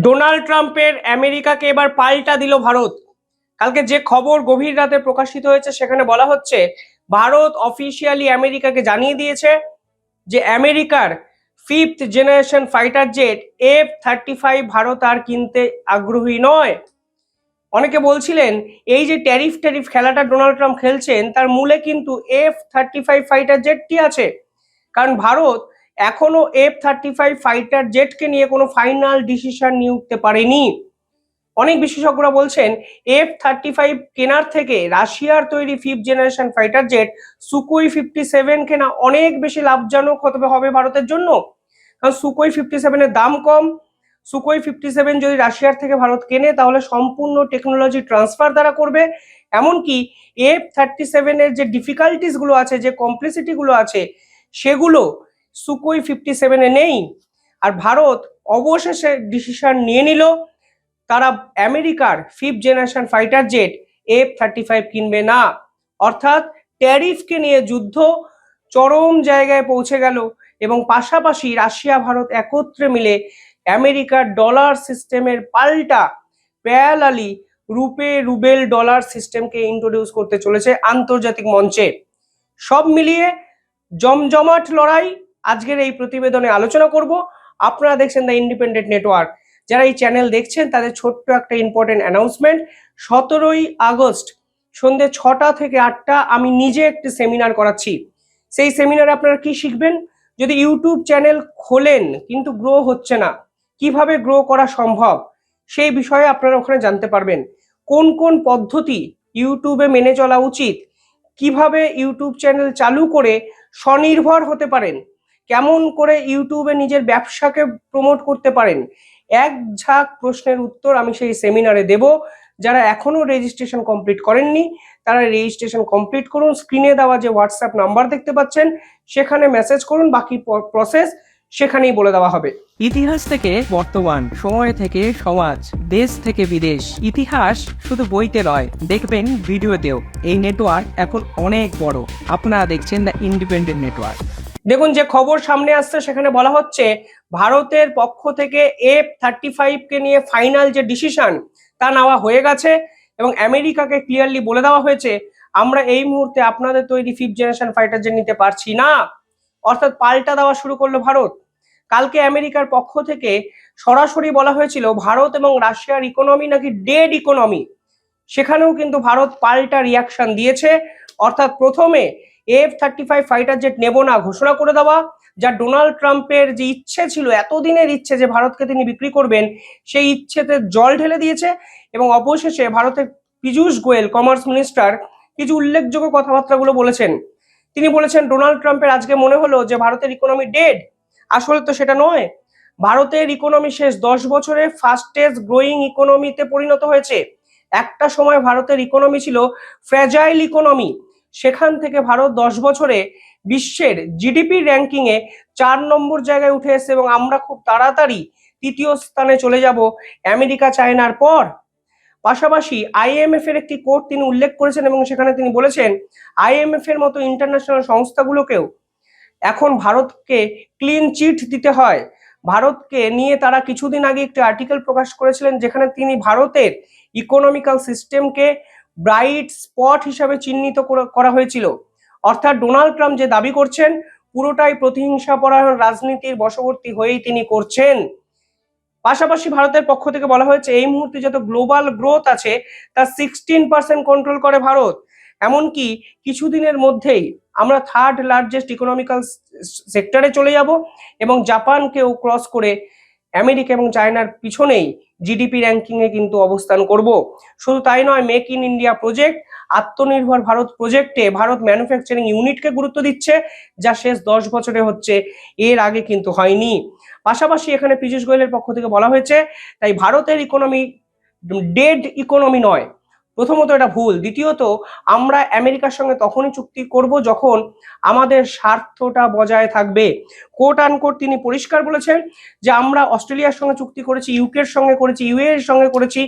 Donald ট্রাম্পের আমেরিকাকে এবার পাল্টা দিল ভারত। কালকে যে খবর গভীর রাতে প্রকাশিত হয়েছে, সেখানে বলা হচ্ছে, ভারত অফিসিয়ালি আমেরিকাকে জানিয়ে দিয়েছে যে আমেরিকার fifth generation fighter jet F thirty five Bharat আর কিনতে আগ্রহী নয়। অনেকে বলছিলেন, এই যে ট্যারিফ ট্যারিফ খেলাটা ডোনাল্ড ট্রাম্প খেলছেন, তার মূলে কিন্তু এফ থার্টি ফাইভ ফাইটার জেটটি আছে। কারণ ভারত এখনও এফ থার্টি ফাইভ ফাইটার জেটকে নিয়ে কোনো ফাইনাল ডিসিশন নিয়ে উঠতে পারেনি। অনেক বিশেষজ্ঞরা বলছেন এফ থার্টি ফাইভ কেনার থেকে রাশিয়ার তৈরি fifth generation fighter jet Sukhoi fifty seven কেনা অনেক বেশি লাভজনক হতে হবে ভারতের জন্য। কারণ সুকোই ফিফটি সেভেনের দাম কম। সুকোই ফিফটি সেভেন যদি রাশিয়ার থেকে ভারত কেনে, তাহলে সম্পূর্ণ টেকনোলজি ট্রান্সফার দ্বারা করবে। এমনকি এফ থার্টি সেভেনের যে ডিফিকাল্টিসগুলো আছে, যে কমপ্লিসিটি গুলো আছে, সেগুলো সুকোই ফিফটি সেভেনে নেই। আর ভারত অবশেষে ডিসিশন নিয়ে নিল। তারা আমেরিকার fifth generation fighter jet F thirty five কিনবে না। অর্থাৎ ট্যারিফকে নিয়ে যুদ্ধ চরম জায়গায় পৌঁছে গেল এবং পাশাপাশি রাশিয়া, ভারত একত্রে মিলে আমেরিকার ডলার সিস্টেমের পাল্টা প্যালালি রুপে রুবেল ডলার সিস্টেমকে ইন্ট্রোডিউস করতে চলেছে আন্তর্জাতিক মঞ্চে। সব মিলিয়ে জমজমাট লড়াই আজকের এই প্রতিবেদনে আলোচনা করব। আপনারা দেখছেন দ্য ইন্ডিপেন্ডেন্ট নেটওয়ার্ক যারা এই চ্যানেল দেখছেন, তাদের ছোট্ট একটা ইম্পর্টেন্ট অ্যানাউন্সমেন্ট সতেরোই আগস্ট সন্ধ্যে ছটা থেকে আটটা আমি নিজে একটি সেমিনার করাচ্ছি। সেই সেমিনারে আপনারা কি শিখবেন? যদি ইউটিউব চ্যানেল খোলেন, কিন্তু গ্রো হচ্ছে না, কীভাবে গ্রো করা সম্ভব? সেই বিষয়ে আপনারা ওখানে জানতে পারবেন। কোন কোন পদ্ধতি ইউটিউবে মেনে চলা উচিত? কীভাবে ইউটিউব চ্যানেল চালু করে স্বনির্ভর হতে পারেন? কেমন করে ইউটিউবে নিজের ব্যবসাকে প্রমোট করতে পারেন? এক ঝাঁক প্রশ্নের উত্তর আমি সেই সেমিনারে দেব। যারা এখনও রেজিস্ট্রেশন কমপ্লিট করেননি, তারা রেজিস্ট্রেশন কমপ্লিট করুন। স্ক্রিনে দেওয়া যে হোয়াটসঅ্যাপ নাম্বার দেখতে পাচ্ছেন, সেখানে মেসেজ করুন, বাকি প্রসেস সেখানেই বলে দেওয়া হবে। ইতিহাস থেকে বর্তমান, সময় থেকে সমাজ, দেশ থেকে বিদেশ। ইতিহাস শুধু বইতে নয়, দেখবেন ভিডিওতেও। এই নেটওয়ার্ক এখন অনেক বড়। আপনারা দেখছেন দ্য ইন্ডিপেন্ডেন্ট নেটওয়ার্ক দেখুন যে খবর সামনে আসছে, সেখানে বলা হচ্ছে ভারতের পক্ষ থেকে এফ থার্টি ফাইভকে নিয়ে ফাইনাল যে ডিসিশন তা নেওয়া হয়ে গেছে এবং আমেরিকাকে ক্লিয়ারলি বলে দেওয়া হয়েছে, আমরা এই মুহূর্তে আপনাদের তৈরি ফিফথ জেনারেশন ফাইটার জেট নিতে পারছি না। অর্থাৎ পাল্টা দেওয়া শুরু করল ভারত। কালকে আমেরিকার পক্ষ থেকে সরাসরি বলা হয়েছিল, ভারত এবং রাশিয়ার ইকোনমি নাকি ডেড ইকোনমি সেখানেও কিন্তু ভারত পাল্টা রিয়াকশন দিয়েছে। অর্থাৎ প্রথমে F thirty five fighter jet নেব না, ঘোষণা করে দেওয়া, যা ডোনাল্ড ট্রাম্পের যে ইচ্ছে ছিল, এতদিনের ইচ্ছে যে ভারতকে তিনি বিক্রি করবেন, সেই ইচ্ছেতে জল ঢেলে দিয়েছে এবং অবশেষে ভারতের পীযূষ গোয়েল, কমার্স মিনিস্টার, কিছু উল্লেখযোগ্য কথাবার্তাগুলো বলেছেন। তিনি বলেছেন, ডোনাল্ড ট্রাম্পের আজকে মনে হলো যে ভারতের ইকোনমি ডেড আসলে তো সেটা নয়। ভারতের ইকোনমি শেষ দশ বছরে ফাস্টেস্ট গ্রোয়িং ইকোনমিতে পরিণত হয়েছে। একটা সময় ভারতের ইকোনমি ছিল ফ্র্যাজাইল ইকোনমি সেখান থেকে ভারত দশ বছরে বিশ্বের জিডিপি র্যাঙ্কিংয়ে চার নম্বর জায়গায় উঠে এসেছে এবং আমরা খুব তাড়াতাড়ি তৃতীয় স্থানে চলে যাব আমেরিকা, চায়নার পর। পাশাপাশি আইএমএফ এর একটি কোর্ট তিনি উল্লেখ করেছেন এবং সেখানে তিনি বলেছেন আইএমএফ এর মতো ইন্টারন্যাশনাল সংস্থাগুলোকেও এখন ভারতকে ক্লিন চিট দিতে হয়। ভারতকে নিয়ে তারা কিছুদিন আগে একটি আর্টিকেল প্রকাশ করেছিলেন, যেখানে তিনি ভারতের ইকোনমিক্যাল সিস্টেমকে ব্রাইট স্পট হিসাবে চিহ্নিত করা হয়েছিল। অর্থাৎ ডোনাল্ড ট্রাম্প যে দাবি করছেন, পুরোটাই প্রতিহিংসা পরায়ণ রাজনীতির বশবর্তী হয়েই তিনি করছেন। পাশাপাশি ভারতের পক্ষ থেকে বলা হয়েছে, এই মুহূর্তে যত গ্লোবাল গ্রোথ আছে, তা সিক্সটিন পার্সেন্ট কন্ট্রোল করে ভারত। এমনকি কিছুদিনের মধ্যেই আমরা থার্ড লার্জেস্ট ইকোনমিক্যাল সেক্টরে চলে যাব এবং জাপানকেও ক্রস করে আমেরিকা এবং চায়নার পিছনেই জিডিপি র্যাঙ্কিংয়ে কিন্তু অবস্থান করব। শুধু তাই নয়, মেক ইন ইন্ডিয়া প্রজেক্ট, আত্মনির্ভর ভারত প্রজেক্টে ভারত ম্যানুফ্যাকচারিং ইউনিটকে গুরুত্ব দিচ্ছে, যা শেষ দশ বছরে হচ্ছে, এর আগে কিন্তু হয়নি। পাশাপাশি এখানে পীযূষ গোয়েলের পক্ষ থেকে বলা হয়েছে, তাই ভারতের ইকোনমি ডেড ইকোনমি নয় প্রথমত এটা ভুল, দ্বিতীয়ত আমরা আমেরিকার সঙ্গে তখনই চুক্তি করব যখন আমাদের স্বার্থটা বজায় থাকবে। কোট আনকোট তিনি পরিষ্কার বলেছেন যে আমরা অস্ট্রেলিয়ার সঙ্গে চুক্তি করেছি ইউকের সঙ্গে করেছি ইউএ এর সঙ্গে করেছি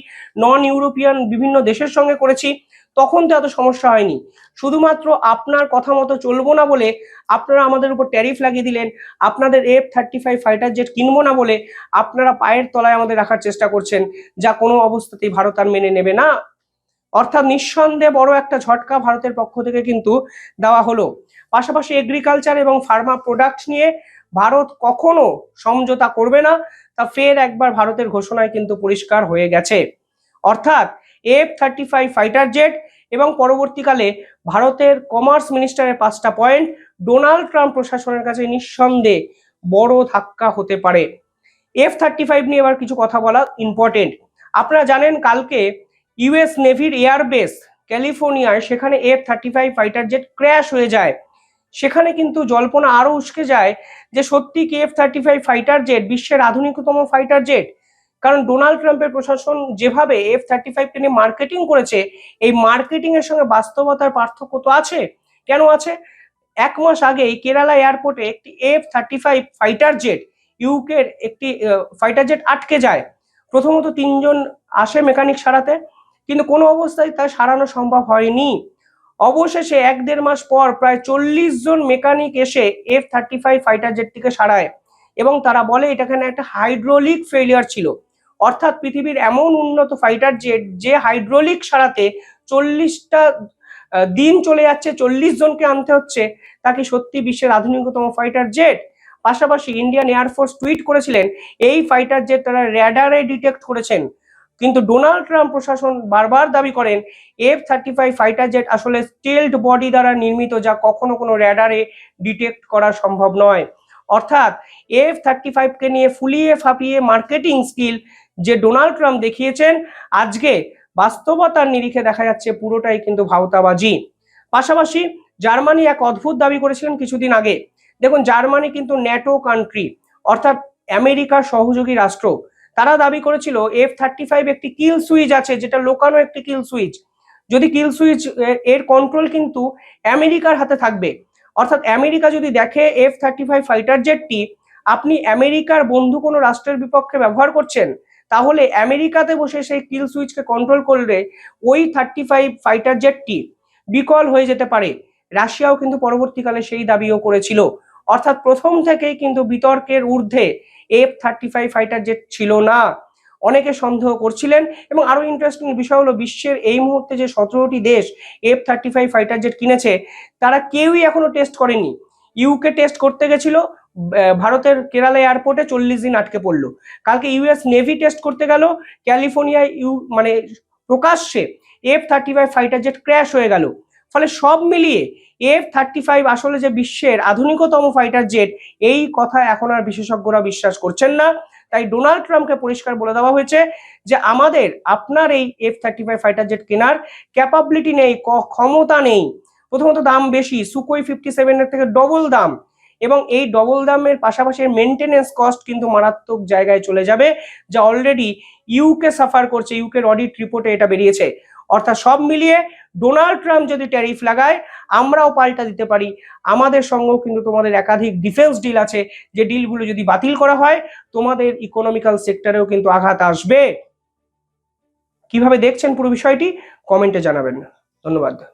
নন ইউরোপিয়ান বিভিন্ন দেশের সঙ্গে করেছি, তখন তো এত সমস্যা হয়নি। শুধুমাত্র আপনার কথা মতো চলবো না বলে আপনারা আমাদের উপর ট্যারিফ লাগিয়ে দিলেন, আপনাদের F thirty five fighter jet কিনবো না বলে আপনারা পায়ের তলায় আমাদের রাখার চেষ্টা করছেন, যা কোনো অবস্থাতেই ভারত আর মেনে নেবে না। অর্থাৎ নিঃসন্দেহে বড় একটা ঝটকা ভারতের পক্ষ থেকে কিন্তু দেওয়া হলো। পাশাপাশি এগ্রিকালচার এবং ফার্মা প্রোডাক্ট নিয়ে ভারত কখনো সমঝোতা করবে না, তা ফের একবার ভারতের ঘোষণায় কিন্তু পরিষ্কার হয়ে গেছে। অর্থাৎ F thirty five fighter jet এবং পরবর্তীকালে ভারতের কমার্স মিনিস্টারের পাঁচটা পয়েন্ট ডোনাল্ড ট্রাম্প প্রশাসনের কাছে নিঃসন্দেহে বড় ধাক্কা হতে পারে। এফ থার্টি ফাইভ নিয়ে এবার কিছু কথা বলা ইম্পর্টেন্ট আপনারা জানেন কালকে ইউএস নেভির এয়ারবেস ক্যালিফোর্নিয়ায় সেখানে F thirty five fighter jet crash হয়ে যায়। সেখানে কিন্তু জল্পনা আরও উস্কে যায় যে সত্যি কি F thirty five fighter jet বিশ্বের আধুনিকতম ফাইটার জেট কারণ ডোনাল্ড ট্রাম্পের প্রশাসন যেভাবে এফ থার্টি ফাইভকে নিয়ে মার্কেটিং করেছে, এই মার্কেটিং এর সঙ্গে বাস্তবতার পার্থক্য তো আছে। কেন আছে? এক মাস আগেই কেরালা এয়ারপোর্টে একটি F thirty five fighter jet ইউকের একটি ফাইটার জেট আটকে যায়। প্রথমত তিনজন আসে মেকানিক সারাতে কিন্তু কোনো অবস্থায় তা সারানো সম্ভব হয়নি। অবশেষে এক দেড় মাস পর প্রায় চল্লিশ জন মেকানিক এসে এফ থার্টি ফাইভ ফাইটার জেটটিকে সারায় এবং তারা বলে এটা এখানে একটা হাইড্রোলিক ফেলিয়ার ছিল। অর্থাৎ পৃথিবীর এমন উন্নত ফাইটার জেট যে হাইড্রোলিক সারাতে চল্লিশটা দিন চলে যাচ্ছে, চল্লিশ জনকে আনতে হচ্ছে তাকে সত্যি বিশ্বের আধুনিকতম ফাইটার জেট পাশাপাশি ইন্ডিয়ান এয়ারফোর্স টুইট করেছিলেন, এই ফাইটার জেট তারা র্যাডারে ডিটেক্ট করেছেন। কিন্তু ডোনাল্ড ট্রাম্প প্রশাসন বারবার দাবি করেন F thirty five fighter jet আসলে স্টিলড বডি দ্বারা নির্মিত যা কখনো কোনো র্যাডারে ডিটেক্ট করা সম্ভব নয়। অর্থাৎ এফ থার্টি ফাইভকে নিয়ে ফুলিয়ে ফাঁপিয়ে মার্কেটিং স্কিল যে ডোনাল্ড ট্রাম্প দেখিয়েছেন, আজকে বাস্তবতার নিরিখে দেখা যাচ্ছে পুরোটাই কিন্তু ভাওতাবাজি। পাশাপাশি জার্মানি এক অদ্ভুত দাবি করেছিলেন কিছুদিন আগে। দেখুন, জার্মানি কিন্তু ন্যাটো কান্ট্রি অর্থাৎ আমেরিকার সহযোগী রাষ্ট্র। তারা দাবি করেছিল এফ থার্টি ফাইভ একটি কিল সুইচ আছে, যেটা লোকানো একটি কিল সুইচ যদি কিল সুইচ এর কন্ট্রোল কিন্তু আমেরিকার হাতে থাকবে। অর্থাৎ আমেরিকা যদি দেখে এফ থার্টি ফাইভ ফাইটার জেটটি আপনি আমেরিকার বন্ধু কোনো রাষ্ট্রের বিপক্ষে ব্যবহার করছেন, তাহলে আমেরিকাতে বসে সেই কিল সুইচকে কন্ট্রোল করলে ওই থার্টি ফাইভ ফাইটার জেটটি বিকল হয়ে যেতে পারে। রাশিয়াও কিন্তু পরবর্তীকালে সেই দাবিও করেছিল। অর্থাৎ প্রথম থেকেই কিন্তু বিতর্কের ঊর্ধ্বে F thirty five fighter jet ছিল না। অনেকে সন্দেহ করছিলেন এবং আরও ইন্টারেস্টিং বিষয় হলো বিশ্বের এই মুহূর্তে যে সতেরোটি দেশ F thirty five fighter jet কিনেছে, তারা কেউই এখনও টেস্ট করেনি। ইউকে টেস্ট করতে গেছিল ভারতের কেরালা এয়ারপোর্টে চল্লিশ দিন আটকে পড়ল। কালকে ইউএস নেভি টেস্ট করতে গেল ক্যালিফোর্নিয়ায় ইউ মানে প্রকাশ্যে F thirty five fighter jet crash হয়ে গেল। ফলে সব মিলিয়ে এফ থার্টি ফাইভ আসলে যে বিশ্বের আধুনিকতম ফাইটার জেট এই কথা এখন আর বিশেষজ্ঞরা বিশ্বাস করছেন না। তাই ডোনাল্ড ট্রাম্পকে পরিষ্কার বলে দেওয়া হয়েছে যে, আমাদের, আপনার এই F thirty five fighter jet কেনার ক্যাপাবিলিটি নেই ক্ষমতা নেই। প্রথমত দাম বেশি সুকোই ফিফটি সেভেনের থেকে ডবল দাম। এবং এই ডবল দামের পাশাপাশি মেনটেনেন্স কস্ট কিন্তু মারাত্মক জায়গায় চলে যাবে, যা অলরেডি ইউকে সাফার করছে। ইউকের অডিট রিপোর্টে এটা বেরিয়েছে। অর্থাৎ সব মিলিয়ে ডোনাল্ড ট্রাম্প যদি ট্যারিফ লাগায়, আমরাও পাল্টা দিতে পারি। আমাদের সঙ্গেও কিন্তু তোমাদের একাধিক ডিফেন্স ডিল আছে, যে ডিলগুলো যদি বাতিল করা হয়, তোমাদের ইকোনমিক্যাল সেক্টরেও কিন্তু আঘাত আসবে। কীভাবে দেখছেন পুরো বিষয়টি, কমেন্টে জানাবেন। ধন্যবাদ।